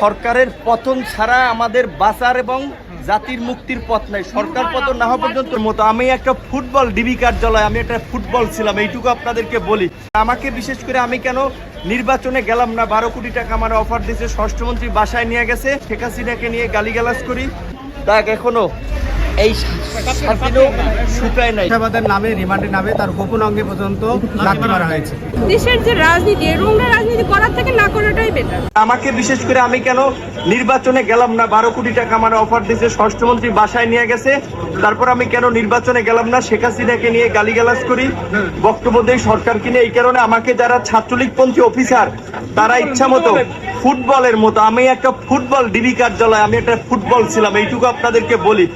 সরকারের পতন ছাড়া আমাদের বাঁচার এবং জাতির মুক্তির পথ নাই। সরকার পতন না হওয়া পর্যন্ত মতো আমি একটা ফুটবল ডিবি কার্যালয়, আমি একটা ফুটবল ছিলাম, এইটুকু আপনাদেরকে বলি। আমাকে বিশেষ করে আমি কেন নির্বাচনে গেলাম না, বারো কোটি টাকা আমার অফার দিয়েছে ষষ্ঠমন্ত্রী বাসায় নিয়ে গেছে, শেখ হাসিনাকে নিয়ে গালিগালাজ করি। তাক এখনও এই শান্তিও শুকায় নাই। জিজ্ঞাসাবাদের নামে রিমান্ডের নামে তার গোপন অঙ্গে পর্যন্ত লাথি মারা হয়েছে। দেশের যে রাজনীতি এই রাজনীতি করার থেকে না করাটাই বেটার আমাকে বিশেষ করে আমি কেন নির্বাচনে গেলাম না? বারো কোটি টাকা আমার অফার দিয়েছে ষষ্ঠমন্ত্রী বাসায় নিয়ে গেছে। তারপর আমি কেন নির্বাচনে গেলাম না? শেখ হাসিনাকে নিয়ে গালিগালাজ করি বক্তব্য দেই সরকারকে নিয়ে। এই কারণে আমাকে যারা ছাত্রলীগপন্থী অফিসার তারা ইচ্ছা মতো ফুটবলের মতো আমি একটা ফুটবল ডিবি কার্যালয় আমি একটা ফুটবল ছিলাম এইটুকু আপনাদেরকে বলি।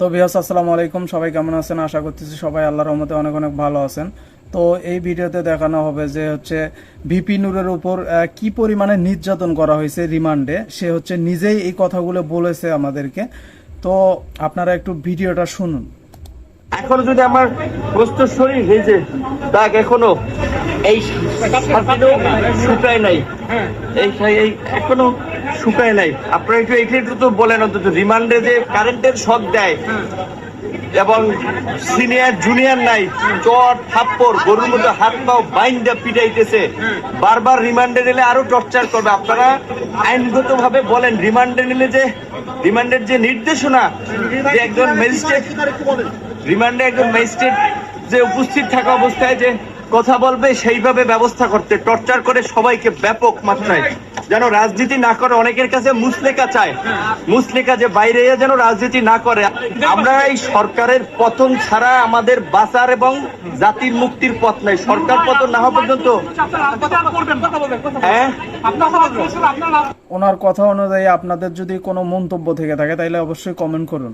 তো বিহাস আসসালামু আলাইকুম। সবাই কেমন আছেন? আশা করতেছি সবাই আল্লাহর রহমতে অনেক অনেক ভালো আছেন। তো এই ভিডিওতে দেখানো হবে যে হচ্ছে ভিপি নূরের উপর কি পরিমাণে নির্যাতন করা হয়েছে রিমান্ডে, সে হচ্ছে নিজেই এই কথাগুলো বলেছে আমাদেরকে। তো আপনারা একটু ভিডিওটা শুনুন। এখনও যদি আমার প্রস্ত শরীর হয়েছে তাক এখনও এই শুকায় নাই। এই এখনও শুকায় নাই। আপনারা একটু এইটা একটু তো বলেন অন্তত, রিমান্ডে যে কারেন্টের শক দেয়, এবং সিনিয়র জুনিয়র নাই চট থাপ্পড়, গরুর মতো হাত পাও বাইন্দা পিটাইতেছে। বারবার রিমান্ডে নিলে আরও টর্চার করবে। আপনারা আইনগত ভাবে বলেন, রিমান্ডে নিলে যে, রিমান্ডের যে নির্দেশনা যে একজন ম্যাজিস্ট্রেট রিমান্ডে একজন ম্যাজিস্ট্রেট যে উপস্থিত থাকা অবস্থায় যে কথা বলবে, সেইভাবে ব্যবস্থা করতে, টর্চার করে সবাইকে ব্যাপক মাত্রায়। যেন রাজনীতি না করে অনেকের কাছে মুসলেকা চায়। মুসলেকা যে বাইরে যেন রাজনীতি না করে। আমরা এই সরকারের পতন ছাড়া আমাদের বাঁচার এবং জাতির মুক্তির পথ নাই। সরকার পতন না হওয়া পর্যন্ত হ্যাঁ? ওনার কথা অনুযায়ী আপনাদের যদি কোনো মন্তব্য থেকে থাকে তাহলে অবশ্যই কমেন্ট করুন।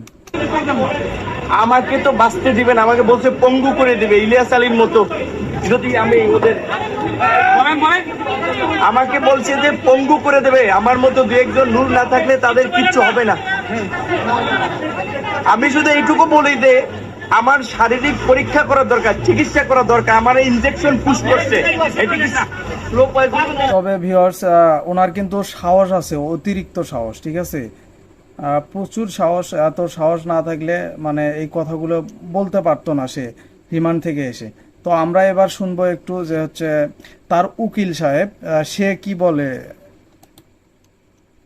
আমাকে তো বাঁচতে দিবেন আমাকে বলছে পঙ্গু করে দিবে ইলিয়াস আলীর মতো। যদি আমি ওদের আমাকে বলছে যে পঙ্গু করে দেবে। আমার মতো দু একজন নূর না থাকলে তাদের কিচ্ছু হবে না। আমি শুধু এইটুকু বলি যে আমার শারীরিক পরীক্ষা করা দরকার চিকিৎসা করা দরকার আমার ইনজেকশন পুশ করছে। তবে ভিওর্স ওনার কিন্তু সাহস আছে অতিরিক্ত সাহস ঠিক আছে? আহ, প্রচুর সাহস এত সাহস না থাকলে মানে এই কথাগুলো বলতে পারতো না সে রিমান্ড থেকে এসে। তো আমরা এবার শুনব একটু যে হচ্ছে তার উকিল সাহেব সে কি বলে?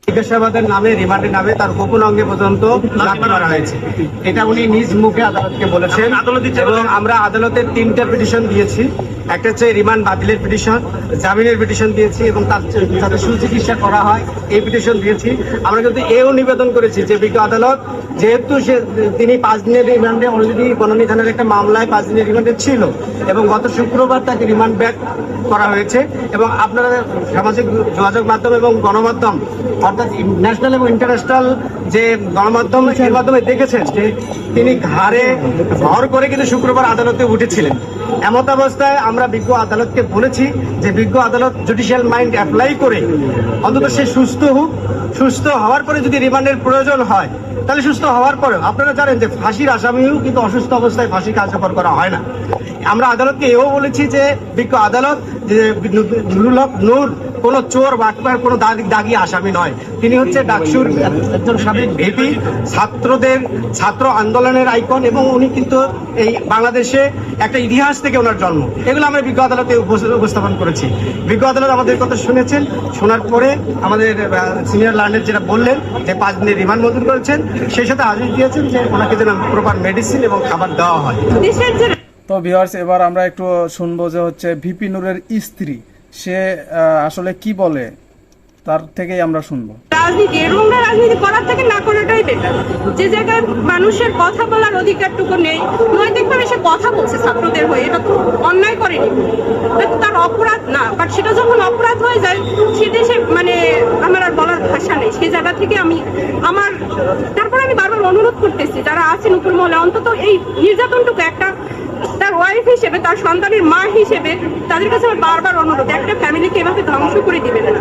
জিজ্ঞাসাবাদের নামে রিমান্ডের নামে তার গোপন অঙ্গে পর্যন্ত মারা হয়েছে। এটা উনি নিজ মুখে আদালতকে বলেছেন। এবং আমরা আদালতের তিনটা পিটিশন দিয়েছি। একটা হচ্ছে রিমান্ড বাতিলের পিটিশন জামিনের পিটিশন দিয়েছি এবং তার যাতে সুচিকিৎসা করা হয় এই পিটিশন দিয়েছি। আমরা কিন্তু এও নিবেদন করেছি যে বিজ্ঞ আদালত যেহেতু সে তিনি পাঁচ দিনের রিমান্ডে অলরেডি বনানী থানার একটা মামলায় পাঁচ দিনের রিমান্ডে ছিল এবং গত শুক্রবার তাকে রিমান্ড ব্যাক করা হয়েছে। এবং আপনারা সামাজিক যোগাযোগ মাধ্যম এবং গণমাধ্যম ন্যাশনাল এবং ইন্টারন্যাশনাল যে গণমাধ্যম এর মাধ্যমে দেখেছেন যে তিনি ঘাড়ে ভর করে কিন্তু শুক্রবার আদালতে উঠেছিলেন। এমত অবস্থায় আমরা বিজ্ঞ আদালতকে বলেছি যে বিজ্ঞ আদালত জুডিশিয়াল মাইন্ড অ্যাপ্লাই করে অন্তত সে সুস্থ হোক সুস্থ হওয়ার পরে যদি রিমান্ডের প্রয়োজন হয় তাহলে সুস্থ হওয়ার পরে আপনারা জানেন যে ফাঁসির আসামিও কিন্তু অসুস্থ অবস্থায় ফাঁসি কার্যকর করা হয় না। আমরা আদালতকে এও বলেছি যে বিজ্ঞ আদালত যে নুরুল হক নূর কোনো চোর বাটপার কোনো দাগি দাগি আসামি নয়। তিনি হচ্ছে ডাকসুর একজন সাবেক ভিপি ছাত্রদের ছাত্র আন্দোলনের আইকন এবং উনি কিন্তু এই বাংলাদেশে একটা ইতিহাস থেকে ওনার জন্ম। এগুলো আমরা বিজ্ঞ আদালতে উপস্থাপন করেছি। বিজ্ঞ আদালত আমাদের কথা শুনেছেন। শোনার পরে আমাদের সিনিয়র লার্নের যেটা বললেন যে পাঁচ দিনের রিমান্ড মঞ্জুর করেছেন। সেই সাথে আদেশ দিয়েছেন যে ওনাকে যেন প্রপার মেডিসিন এবং খাবার দেওয়া হয়। তো ভিওর্স এবার আমরা একটু শুনব যে হচ্ছে ভিপি নুরের স্ত্রী সে আসলে কি বলে, তার থেকেই আমরা শুনব। রাজনীতি নোংরা রাজনীতি করার থেকে না করাটাই বেটার যে জায়গায় মানুষের কথা বলার অধিকারটুকু নেই নৈতিকভাবে সে কথা বলছে ছাত্রদের হয়ে, এটা তো অন্যায় করেনি। তার অপরাধ না বাট সেটা যখন অপরাধ হয়ে যায়, সে দেশে মানে আমার আর বলার ভাষা নেই। সেই জায়গা থেকে আমি, আমার, তারপর আমি বারবার অনুরোধ করতেছি, যারা আছেন উপর মহলে অন্তত এই নির্যাতনটুকু একটা তার ওয়াইফ হিসেবে তার সন্তানের মা হিসেবে তাদের কাছে আমার বারবার অনুরোধ একটা ফ্যামিলিকে এভাবে ধ্বংস করে দিবেন না।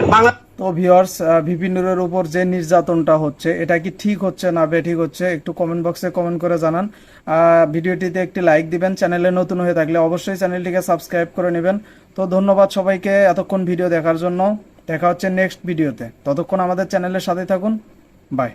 তো তো ভিওয়ার্স ভিপি উপর যে নির্যাতনটা হচ্ছে এটা কি ঠিক হচ্ছে না বেঠিক হচ্ছে একটু কমেন্ট বক্সে কমেন্ট করে জানান। ভিডিওটিতে একটি লাইক দিবেন চ্যানেলে নতুন হয়ে থাকলে অবশ্যই চ্যানেলটিকে সাবস্ক্রাইব করে নেবেন। তো ধন্যবাদ সবাইকে এতক্ষণ ভিডিও দেখার জন্য। দেখা হচ্ছে নেক্সট ভিডিওতে ততক্ষণ আমাদের চ্যানেলের সাথে থাকুন। বাই